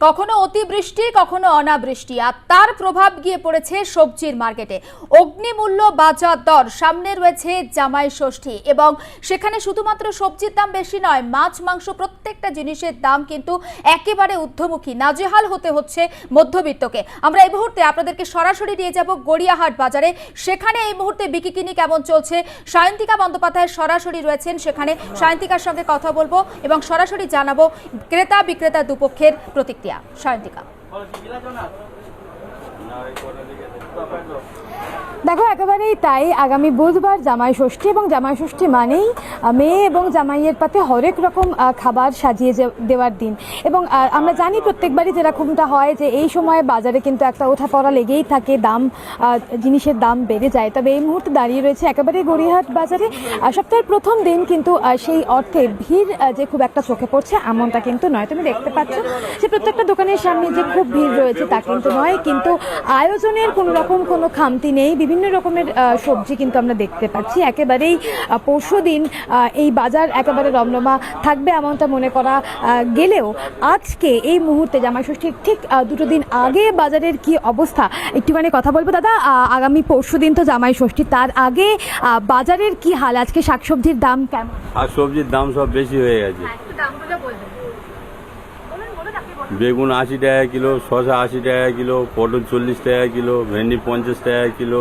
কখনো অতিবৃষ্টি, কখনো অনাবৃষ্টি, আর তার প্রভাব গিয়ে পড়েছে সবজির মার্কেটে। অগ্নিমূল্য বাজার দর, সামনে রয়েছে জামাই ষষ্ঠী, এবং সেখানে শুধুমাত্র সবজির দাম বেশি নয়, মাছ, মাংস প্রত্যেকটা জিনিসের দাম কিন্তু একেবারে ঊর্ধ্বমুখী। নাজেহাল হতে হচ্ছে মধ্যবিত্তকে। আমরা এই মুহূর্তে আপনাদেরকে সরাসরি নিয়ে যাব গড়িয়াহাট বাজারে। সেখানে এই মুহূর্তে বিকিকিনি কেমন চলছে? সায়ন্তিকা বন্দ্যোপাধ্যায় সরাসরি রয়েছেন সেখানে। সায়ন্তিকার সঙ্গে কথা বলব এবং সরাসরি জানাব ক্রেতা বিক্রেতা দুপক্ষের প্রতিক্রিয়া সায়ন্তিকা দেখো, একেবারেই তাই। আগামী বুধবার জামাই ষষ্ঠী, এবং জামাই ষষ্ঠী মানেই মেয়ে এবং জামাইয়ের পাতে হরেক রকম খাবার সাজিয়ে দেওয়ার দিন। এবং আমরা জানি প্রত্যেকবারই যেরকমটা হয় যে, এই সময়ে বাজারে কিন্তু একটা ওঠাপড়া লেগেই থাকে, দাম জিনিসের দাম বেড়ে যায়। তবে এই মুহূর্তে দাঁড়িয়ে রয়েছে একেবারে গড়িয়াহাট বাজারে। সপ্তাহের প্রথম দিন কিন্তু সেই অর্থে ভিড় যে খুব একটা চোখে পড়ছে, এমনটা কিন্তু নয়। তুমি দেখতে পাচ্ছ যে, প্রত্যেকটা দোকানের সামনে যে খুব ভিড় রয়েছে, তা কিন্তু নয়। কিন্তু আয়োজনের কোনো রকম কোনো খামতি নেই। বিভিন্ন রকমের সবজি কিন্তু আমরা দেখতে পাচ্ছি। একেবারেই পরশু দিন এই বাজার একেবারে রমরমা থাকবে এমনটা মনে করা গেলেও আজকে এই মুহূর্তে জামাই ষষ্ঠীর ঠিক দুটো দিন আগে বাজারের কি অবস্থা? একটুখানি কথা বলব দাদা আগামী পরশু দিন তো জামাই ষষ্ঠী তার আগে বাজারের কি হাল? আজকে শাকসবজির দাম কেমন? আর সবজির দাম সব বেশি হয়ে গেছে। বেগুন আশি টাকা কিলো শসা আশি টাকা কিলো পটল চল্লিশ টাকা কিলো ভেন্ডি পঞ্চাশ টাকা কিলো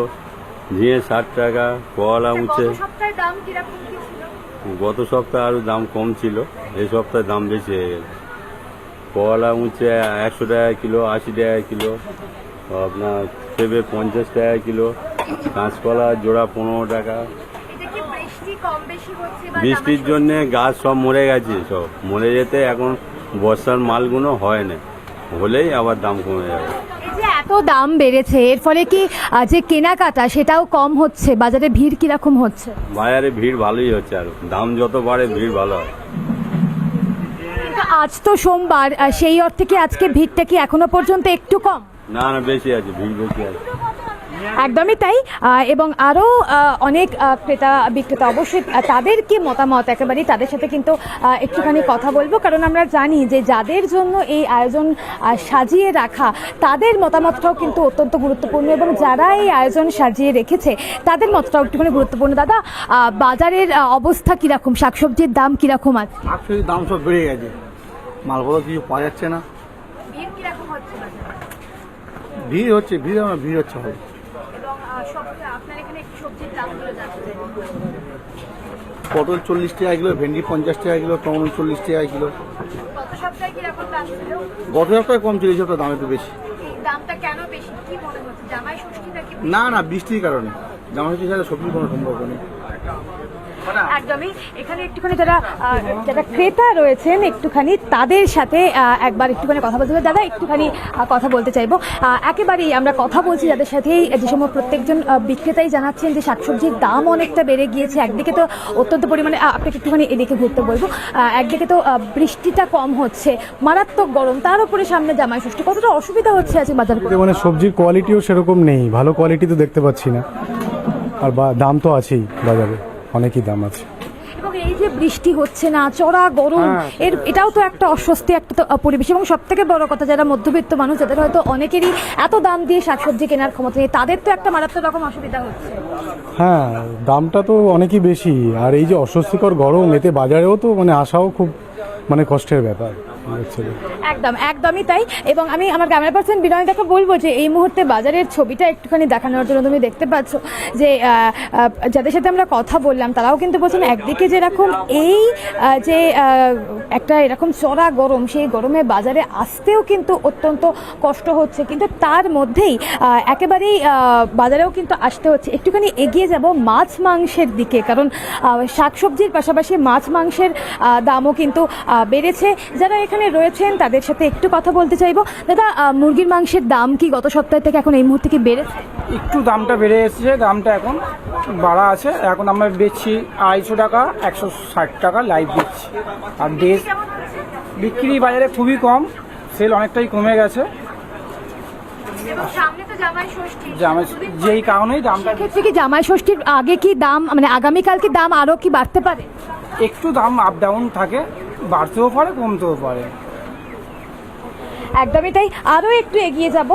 ঝিঙে ষাট টাকা কলা ছিল? গত সপ্তাহে আরও দাম কম ছিল এই সপ্তাহে দাম বেশি হয়ে গেছে কলা উঠছে একশো টাকা কিলো আশি টাকা কিলো আপনার পেঁপে পঞ্চাশ টাকা কিলো কাঁচকলা জোড়া পনেরো টাকা। বৃষ্টির জন্যে গাছ সব মরে গেছে সব। মরে যেতে এখন বর্ষার মালগুলো হয় না হলেই আবার দাম কমে যাবে। যে এত দাম বেড়েছে এর ফলে কি যে কেনাকাটা সেটাও কম হচ্ছে? বাজারে ভিড় কীরকম হচ্ছে? বাজারে ভিড় ভালোই হচ্ছে আর দাম যত বাড়ে ভিড় ভালো হয়। আজ তো সোমবার সেই অর্থে কি আজকে ভিড়টা কি এখনও পর্যন্ত একটু কম? না না বেশি আছে ভিড় বেশি আছে। একদমই তাই। এবং আরও অনেক ক্রেতা বিক্রেতা অবশ্যই তাদের কি মতামত? একেবারেই তাদের সাথে কিন্তু একটুখানি কথা বলব। কারণ আমরা জানি যে যাদের জন্য এই আয়োজন সাজিয়ে রাখা তাদের মতামতটাও কিন্তু অত্যন্ত গুরুত্বপূর্ণ এবং যারা এই আয়োজন সাজিয়ে রেখেছে তাদের মতটাও একটুখানি গুরুত্বপূর্ণ। দাদা বাজারের অবস্থা কীরকম? শাকসবজির দাম কীরকম আছে? শাকসবজির দাম সব বেড়ে গেছে। মালপত্র কিছু পাওয়া যাচ্ছে না। ভিড় হচ্ছে ভিড় আমার ভিড় হচ্ছে। হবে পটল চল্লিশ টাকা কিলো ভেন্ডি পঞ্চাশ টাকা কিলো টমেটো চল্লিশ টাকা কিলো। গত সপ্তাহে কম ছিল এই সপ্তাহে দাম একটু বেশি। না না বৃষ্টির কারণে। জামা ষষ্ঠী ছাড়া সবজির কোনো সম্পর্ক নেই। একদমই। এখানে একটুখানি যারা যারা ক্রেতা রয়েছেন একটুখানি তাদের সাথে একবার একটুখানি কথা বলতে হবে। দাদা একটুখানি কথা বলতে চাইব। একেবারেই আমরা কথা বলছি যাদের সাথেই যে সময় প্রত্যেকজন বিক্রেতাই জানাচ্ছেন যে শাকসবজির দাম অনেকটা বেড়ে গিয়েছে। একদিকে তো অত্যন্ত পরিমাণে আপনাকে একটুখানি এদিকে ঘুরতে বলব। একদিকে তো বৃষ্টিটা কম হচ্ছে মারাত্মক গরম তার উপরে সামনে জামাই ষষ্ঠী। কতটা অসুবিধা হচ্ছে আজকে বাজার মানে সবজির কোয়ালিটিও সেরকম নেই ভালো কোয়ালিটি তো দেখতে পাচ্ছি না। আর বা- দাম তো আছেই বাজারে। অনেকই দাম আছে। এবং এই যে বৃষ্টি হচ্ছে না চড়া গরম হ্যাঁ, এর এটাও তো একটা অস্বস্তি একটা তো, পরিবেশ। এবং সব থেকে বড় কথা যারা মধ্যবিত্ত মানুষ যাদের হয়তো অনেকেরই এত দাম দিয়ে শাকসবজি কেনার ক্ষমতা নেই তাদের তো একটা মারাত্মক রকম অসুবিধা হচ্ছে। হ্যাঁ দামটা তো অনেকই বেশি। আর এই যে অস্বস্তিকর গরম এতে বাজারেও তো মানে আসাও খুব মানে কষ্টের ব্যাপার। একদম, একদমই তাই। এবং আমি আমার ক্যামেরা পার্সন বিনয় বিনয়দাকে বলব যে এই মুহূর্তে বাজারের ছবিটা একটুখানি দেখানোর জন্য তুমি দেখতে পাচ্ছ যে যাদের সাথে আমরা কথা বললাম, তারাও কিন্তু বলছেন, একদিকে যেরকম এই যে একটা এরকম চড়া গরম, সেই গরমে বাজারে আসতেও কিন্তু অত্যন্ত কষ্ট হচ্ছে। কিন্তু তার মধ্যেই একেবারেই বাজারেও কিন্তু আসতে হচ্ছে। একটুখানি এগিয়ে যাব মাছ মাংসের দিকে, কারণ শাকসবজির পাশাপাশি মাছ মাংসের দামও কিন্তু বেড়েছে। যারা এখানে রয়েছেন তাদের সাথে একটু কথা বলতে চাইব। দাদা মুরগির মাংসের দাম কি গত সপ্তাহ থেকে এখন এই মুহূর্তে কি বেড়েছে? একটু দামটা বেড়ে এসেছে দামটা এখন বাড়া আছে। এখন আমরা বেচছি আড়াইশো টাকা একশো ষাট টাকা লাইভ দিচ্ছি আর দেশ বিক্রি বাজারে খুবই কম সেল অনেকটাই কমে গেছে। জামাই যেই কারণেই দামটা ক্ষেত্রে কি জামাই ষষ্ঠীর আগে কি দাম মানে আগামীকাল কি দাম আরও কি বাড়তে পারে? একটু দাম আপ ডাউন থাকে বাড়তেও পারে, কমতেও পারে। একদমই তাই। আরও একটু এগিয়ে যাব।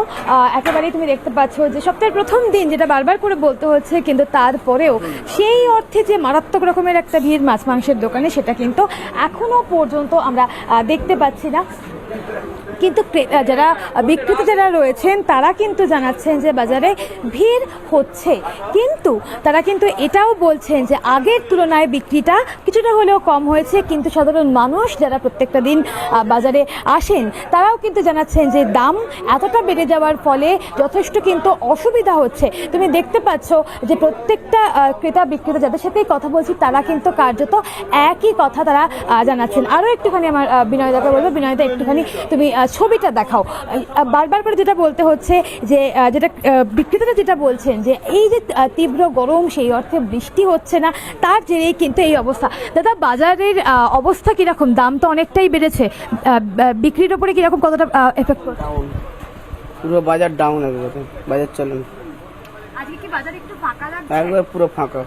একেবারেই তুমি দেখতে পাচ্ছ যে সপ্তাহের প্রথম দিন যেটা বারবার করে বলতে হচ্ছে, কিন্তু তারপরেও সেই অর্থে যে মারাত্মক রকমের একটা ভিড় মাছ মাংসের দোকানে, সেটা কিন্তু এখনও পর্যন্ত আমরা দেখতে পাচ্ছি না। কিন্তু যারা বিক্রেতা যারা রয়েছেন, তারা কিন্তু জানাচ্ছেন যে বাজারে ভিড় হচ্ছে। কিন্তু তারা কিন্তু এটাও বলছেন যে আগের তুলনায় বিক্রিটা কিছুটা হলেও কম হয়েছে। কিন্তু সাধারণ মানুষ যারা প্রত্যেকটা দিন বাজারে আসেন, তারাও কিন্তু জানাচ্ছেন যে দাম এতটা বেড়ে যাওয়ার ফলে যথেষ্ট কিন্তু অসুবিধা হচ্ছে। তুমি দেখতে পাচ্ছ যে প্রত্যেকটা ক্রেতা, বিক্রেতা যাদের সাথেই কথা বলছি, তারা কিন্তু কার্যত একই কথা তারা জানাচ্ছেন। আরও একটুখানি আমার বিনয়দাকে বলব। বিনয়দা, একটুখানি তুমি ছবিটা দেখাও। বারবার করে যেটা বলতে হচ্ছে যে যেটা বিক্রেতারা যেটা বলছেন যে এই যে তীব্র গরম সেই অর্থে বৃষ্টি হচ্ছে না তার জেরেই কিন্তু এই অবস্থা। দাদা বাজারের অবস্থা কীরকম? দাম তো অনেকটাই বেড়েছে। বিক্রির ওপরে কীরকম কতটা এফেক্ট পুরো বাজার ডাউন একবারে বাজার চলে না আজকে কি বাজার একটু ফাঁকা লাগছে? একবার পুরো ফাঁকা।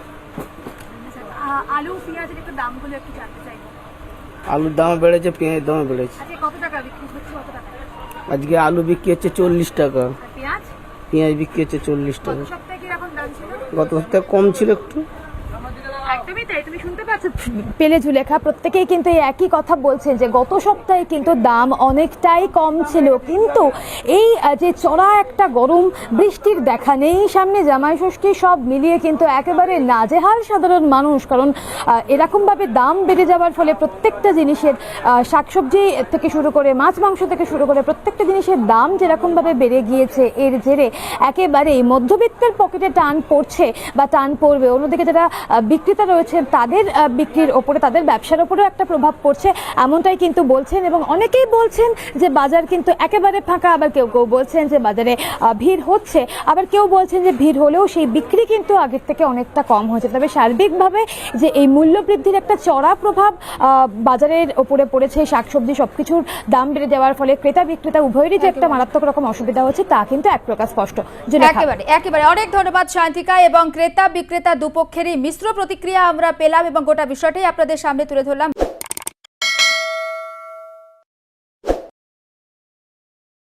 আলু পেঁয়াজের একটু দামগুলো একটু জানতে চাইব। আলুর দাম বেড়েছে পেঁয়াজের দাম বেড়েছে। আজকে আলু বিক্রি হচ্ছে চল্লিশ টাকা। পেঁয়াজ? বিক্রি হচ্ছে চল্লিশ টাকা। গত সপ্তাহে কম ছিল একটু। একদমই তাই তুমি শুনতে পাচ্ছ? পেলে ঝুলেখা প্রত্যেকেই কিন্তু এই একই কথা বলছেন যে গত সপ্তাহে কিন্তু দাম অনেকটাই কম ছিল। কিন্তু এই যে চড়া একটা গরম বৃষ্টির দেখা নেই। সামনে জামাই ষষ্ঠী সব মিলিয়ে কিন্তু একেবারে নাজেহাল সাধারণ মানুষ। কারণ এরকমভাবে দাম বেড়ে যাওয়ার ফলে প্রত্যেকটা জিনিসের শাকসবজি থেকে শুরু করে মাছ মাংস থেকে শুরু করে প্রত্যেকটা জিনিসের দাম যেরকমভাবে বেড়ে গিয়েছে এর জেরে একেবারেই মধ্যবিত্তের পকেটে টান পড়ছে বা টান পড়বে। অন্যদিকে যারা আহ, বিক্রেতা রয়েছেন তাদের বিক্রির ওপরে তাদের ব্যবসার ওপরেও একটা প্রভাব পড়ছে। এমনটাই কিন্তু বলছেন এবং অনেকেই বলছেন যে বাজার কিন্তু একেবারে ফাঁকা। আবার কেউ কেউ বলছেন যে বাজারে ভিড় হচ্ছে। আবার কেউ বলছেন যে ভিড় হলেও সেই বিক্রি কিন্তু আগের থেকে অনেকটা কম হয়েছে। তবে সার্বিকভাবে যে এই মূল্য বৃদ্ধির একটা চড়া প্রভাব বাজারের ওপরে পড়েছে শাকসবজি সবকিছুর দাম বেড়ে যাওয়ার ফলে ক্রেতা বিক্রেতা উভয়েরই যে একটা মারাত্মক রকম অসুবিধা হচ্ছে তা কিন্তু এক প্রকার স্পষ্ট। একেবারে একেবারে। অনেক ধন্যবাদ শান্তিকা এবং ক্রেতা বিক্রেতা দুপক্ষেরই মিশ্র প্রতিক্রিয়া আমরা পেলাম এবং গোটা বিষয়টাই আপনাদের সামনে তুলে ধরলাম।